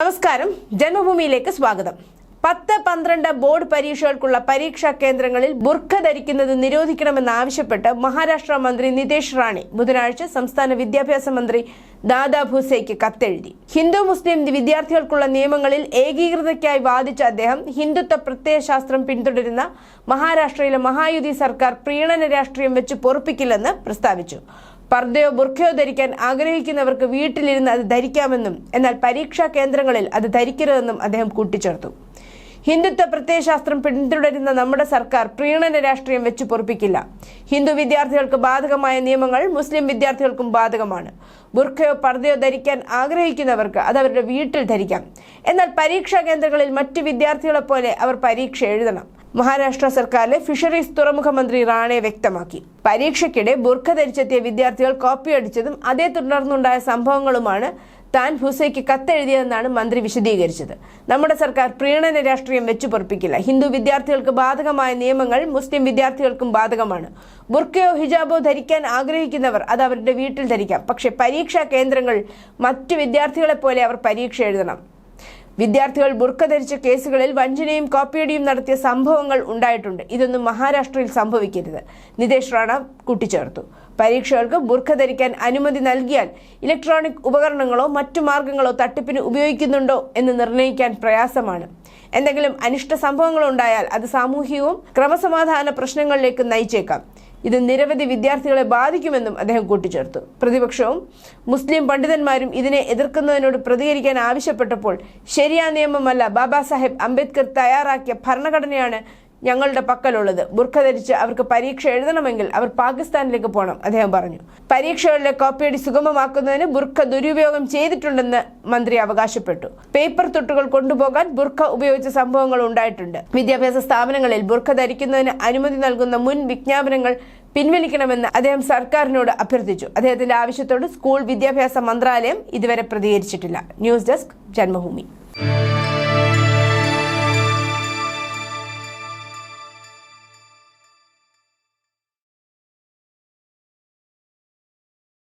നമസ്കാരം. ജന്മഭൂമിയിലേക്ക് സ്വാഗതം. പത്ത് പന്ത്രണ്ട് ബോർഡ് പരീക്ഷകൾക്കുള്ള പരീക്ഷാ കേന്ദ്രങ്ങളിൽ ബുർഖ ധരിക്കുന്നത് നിരോധിക്കണമെന്നാവശ്യപ്പെട്ട് മഹാരാഷ്ട്ര മന്ത്രി നിതേഷ് റാണി ബുധനാഴ്ച സംസ്ഥാന വിദ്യാഭ്യാസ മന്ത്രി ദാദാ ഭൂസേക്ക് കത്തെഴുതി. ഹിന്ദു മുസ്ലിം വിദ്യാർത്ഥികൾക്കുള്ള നിയമങ്ങളിൽ ഏകീകൃതയ്ക്കായി വാദിച്ച അദ്ദേഹം ഹിന്ദുത്വ പ്രത്യയശാസ്ത്രം പിന്തുടരുന്ന മഹാരാഷ്ട്രയിലെ മഹായുതി സർക്കാർ പ്രീണന രാഷ്ട്രീയം വെച്ച് പൊറുപ്പിക്കില്ലെന്ന് പ്രസ്താവിച്ചു. പർദ്ദയോ ബുർഖയോ ധരിക്കാൻ ആഗ്രഹിക്കുന്നവർക്ക് വീട്ടിലിരുന്ന് അത് ധരിക്കാമെന്നും എന്നാൽ പരീക്ഷാ കേന്ദ്രങ്ങളിൽ അത് ധരിക്കരുതെന്നും അദ്ദേഹം കൂട്ടിച്ചേർത്തു. ഹിന്ദുത്വ പ്രത്യയശാസ്ത്രം പിന്തുടരുന്ന നമ്മുടെ സർക്കാർ പ്രീണന രാഷ്ട്രീയം വെച്ച് പൊറപ്പിക്കില്ല. ഹിന്ദു വിദ്യാർത്ഥികൾക്ക് ബാധകമായ നിയമങ്ങൾ മുസ്ലിം വിദ്യാർത്ഥികൾക്കും ബാധകമാണ്. ബുർഖയോ പർദയോ ധരിക്കാൻ ആഗ്രഹിക്കുന്നവർക്ക് അത് അവരുടെ വീട്ടിൽ ധരിക്കാം. എന്നാൽ പരീക്ഷാ കേന്ദ്രങ്ങളിൽ മറ്റു വിദ്യാർത്ഥികളെ പോലെ അവർ പരീക്ഷ എഴുതണം. മഹാരാഷ്ട്ര സർക്കാരിലെ ഫിഷറീസ് തുറമുഖ മന്ത്രി റാണെ വ്യക്തമാക്കി. പരീക്ഷയ്ക്കിടെ ബുർഖ ധരിച്ചെത്തിയ വിദ്യാർത്ഥികൾ കോപ്പി അടിച്ചതും അതേ തുടർന്നുണ്ടായ സംഭവങ്ങളുമാണ് താൻ ഹുസൈക്ക് കത്തെഴുതിയതെന്നാണ് മന്ത്രി വിശദീകരിച്ചത്. നമ്മുടെ സർക്കാർ പ്രീണന രാഷ്ട്രീയം വെച്ചു പൊറപ്പിക്കില്ല ഹിന്ദു വിദ്യാർത്ഥികൾക്ക് ബാധകമായ നിയമങ്ങൾ മുസ്ലിം വിദ്യാർത്ഥികൾക്കും ബാധകമാണ്. ബുർക്കയോ ഹിജാബോ ധരിക്കാൻ ആഗ്രഹിക്കുന്നവർ അത് അവരുടെ വീട്ടിൽ ധരിക്കാം. പക്ഷേ പരീക്ഷാ കേന്ദ്രങ്ങൾ മറ്റു വിദ്യാർത്ഥികളെപ്പോലെ അവർ പരീക്ഷ എഴുതണം. വിദ്യാർത്ഥികൾ ബുർക്ക ധരിച്ച കേസുകളിൽ വഞ്ചനയും കോപ്പിയടിയും നടത്തിയ സംഭവങ്ങൾ ഉണ്ടായിട്ടുണ്ട്. ഇതൊന്നും മഹാരാഷ്ട്രയിൽ സംഭവിക്കരുത്. നിതേഷ് റാണ കൂട്ടിച്ചേർത്തു. പരീക്ഷകൾക്ക് ബുർഖ ധരിക്കാൻ അനുമതി നൽകിയാൽ ഇലക്ട്രോണിക് ഉപകരണങ്ങളോ മറ്റു മാർഗങ്ങളോ തട്ടിപ്പിന് ഉപയോഗിക്കുന്നുണ്ടോ എന്ന് നിർണയിക്കാൻ പ്രയാസമാണ്. എന്തെങ്കിലും അനിഷ്ട സംഭവങ്ങളുണ്ടായാൽ അത് സാമൂഹികവും ക്രമസമാധാന പ്രശ്നങ്ങളിലേക്ക് നയിച്ചേക്കാം. ഇത് നിരവധി വിദ്യാർത്ഥികളെ ബാധിക്കുമെന്നും അദ്ദേഹം കൂട്ടിച്ചേർത്തു. പ്രതിപക്ഷവും മുസ്ലിം പണ്ഡിതന്മാരും ഇതിനെ എതിർക്കുന്നതിനോട് പ്രതികരിക്കാൻ ആവശ്യപ്പെട്ടപ്പോൾ ശരിയാ നിയമമല്ല ബാബാ സാഹേബ് അംബേദ്കർ തയ്യാറാക്കിയ ഭരണഘടനയാണ് ഞങ്ങളുടെ പക്കലുള്ളത്. ബുർഖ ധരിച്ച് അവർക്ക് പരീക്ഷ എഴുതണമെങ്കിൽ അവർ പാകിസ്ഥാനിലേക്ക് പോകണം അദ്ദേഹം പറഞ്ഞു. പരീക്ഷകളിലെ കോപ്പിയടി സുഗമമാക്കുന്നതിന് ബുർഖ ദുരുപയോഗം ചെയ്തിട്ടുണ്ടെന്ന് മന്ത്രി അവകാശപ്പെട്ടു. പേപ്പർ തൊട്ടുകൾ കൊണ്ടുപോകാൻ ബുർഖ ഉപയോഗിച്ച സംഭവങ്ങൾ ഉണ്ടായിട്ടുണ്ട്. വിദ്യാഭ്യാസ സ്ഥാപനങ്ങളിൽ ബുർഖ ധരിക്കുന്നതിന് അനുമതി നൽകുന്ന മുൻ വിജ്ഞാപനങ്ങൾ പിൻവലിക്കണമെന്ന് അദ്ദേഹം സർക്കാരിനോട് അഭ്യർത്ഥിച്ചു. അദ്ദേഹത്തിന്റെ ആവശ്യത്തോട് സ്കൂൾ വിദ്യാഭ്യാസ മന്ത്രാലയം ഇതുവരെ പ്രതികരിച്ചിട്ടില്ല. News desk Janmabhumi.